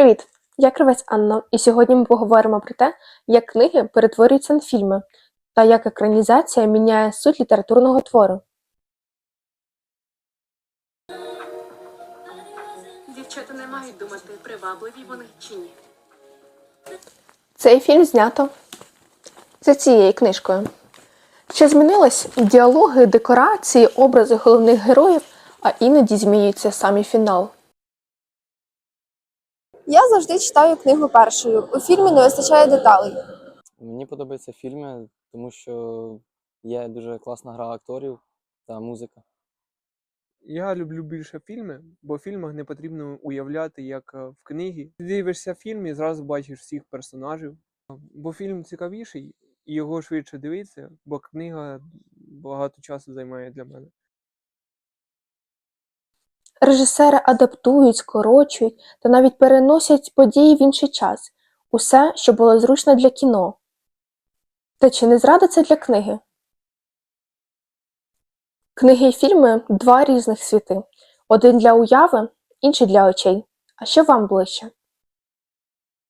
Привіт! Я Кривець Анна, і сьогодні ми поговоримо про те, як книги перетворюються на фільми та як екранізація міняє суть літературного твору. Дівчата не мають думати, привабливі вони чи ні. Цей фільм знято за цією книжкою. Чи змінились діалоги, декорації, образи головних героїв, а іноді змінюється самі фінал. Я завжди читаю книгу першою. У фільмі не вистачає деталей. Мені подобаються фільми, тому що є дуже класна гра акторів та музика. Я люблю більше фільми, бо в фільмах не потрібно уявляти, як е, в книгі. Ти дивишся фільм і зразу бачиш всіх персонажів. Бо фільм цікавіший, і його швидше дивитися, бо книга багато часу займає для мене. Режисери адаптують, скорочують та навіть переносять події в інший час. Усе, що було зручно для кіно. Та чи не зрада це для книги? Книги і фільми два різних світи. Один для уяви, інший для очей. А що вам ближче?